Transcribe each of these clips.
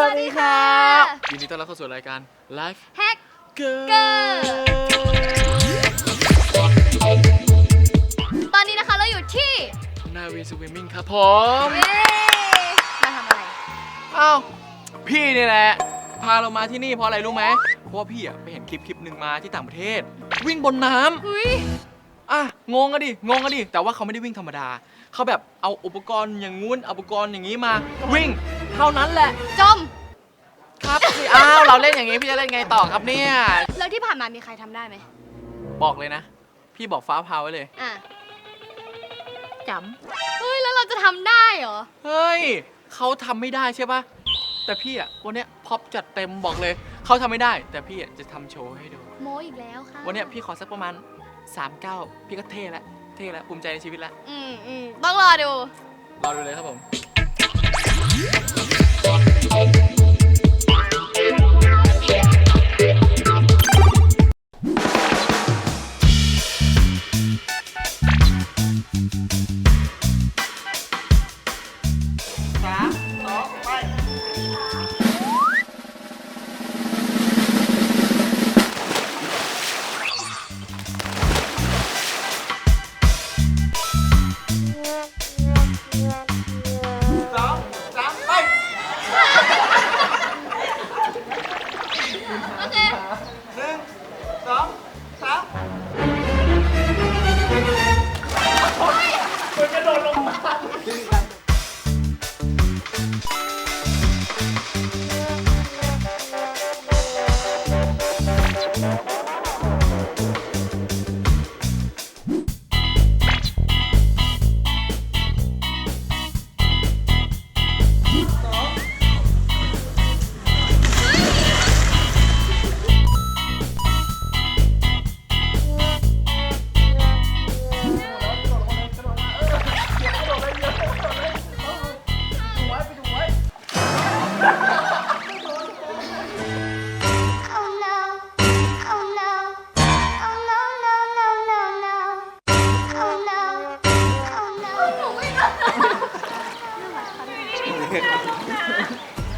วัสดีครับยินดีต้อนรับเข้าสู่รายการ Life แฮก Girl เกอร์ตอนนี้นะคะเราอยู่ที่นาวีสวิมมิ่งครับผมเย้มาทำอะไร อ้าวพี่นี่แหละ พาเรามาที่นี่เพราะอะไรรู้ไหมเพราะว่าพี่อะไปเห็นคลิปคลิปหนึ่งมาที่ต่างประเทศ วิ่งบนน้ำเฮ้ยอะงงอะดิงงอะดิแต่ว่าเขาไม่ได้วิ่งธรรมดา เขาแบบเอาอุปกรณ์อย่างงู้นเอาอุปกรณ์อย่างนี้มา วิ่ง เท่านั้นแหละ จม ครับพี่อ้าวเราเล่นอย่างนี้พี่จะเล่นไงต่อครับเนี่ย แล้วที่ผ่านมามีใครทำได้ไหมบอกเลยนะ พี่บอกฟ้าพาไว้เลย อะจเฮ้ยแล้วเราจะทำได้เหรอำเฮ้ยเขาทำไม่ได้ใช่ปะแต่พี่อะวันเนี้ยพ็อปจัดเต็มบอกเลยเขาทำไม่ได้ แต่พี่อะจะทำโชว์ให้ดู โมอีกแล้วค่ะวันเนี้ยพี่ขอสักประมาณ3ก้าวพี่ก็เท่แล้วเท่แล้วภูมิใจในชีวิตแล้วอืมอืมต้องรอดู รอดูเลยครับผม โอเค Oh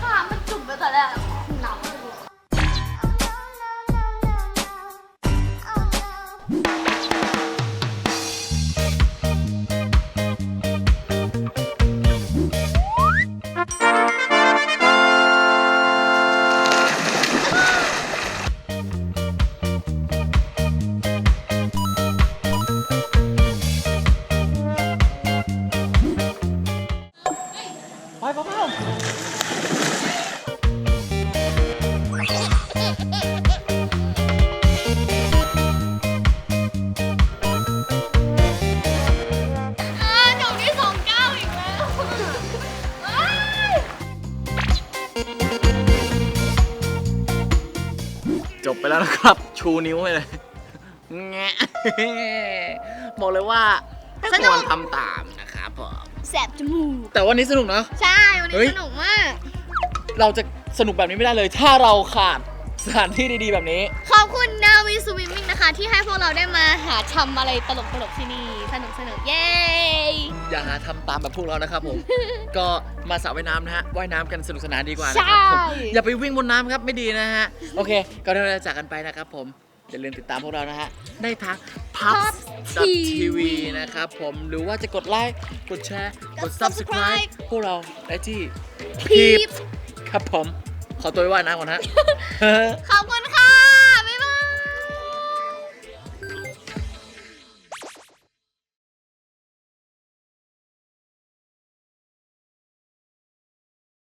ขามันจุ่มไปแต่แรก จบไปแล้วนะครับ ชูนิ้วให้เลยแงะบอกเลยว่าให้ควรทำตามนะครับผมแสบจมูก แต่วันนี้สนุกเนอะใช่ วันเฮ้นี้ย สนุกมาก เราจะสนุกแบบนี้ไม่ได้เลย ถ้าเราขาด สถานที่ดีๆแบบนี้ ขอบคุณนาวีสวิมมิ่งนะคะ ที่ให้พวกเราได้มาหาทำอะไรตลกๆที่นี่ สนุกสนุกๆเย้ อย่าหาทำตามแบบพวกเรานะครับผม ก็มาสระว่ายน้ำนะฮะว่ายน้ำกันสนุกสนานดีกว่านะครับผมใช่ อย่าไปวิ่งบนน้ำครับไม่ดีนะฮะ โอเคก็เดี๋ยวเราจะจากกันไปนะครับผม อย่าลืมติดตามพวกเรานะฮะ ได้ทาง pubs tv นะครับผมหรือว่าจะกดไลค์กดแชร์กด subscribe พวกเราได้ที่พีบครับผม ขอตัวไปว่ายน้ำก่อนฮะ ขอบคุณ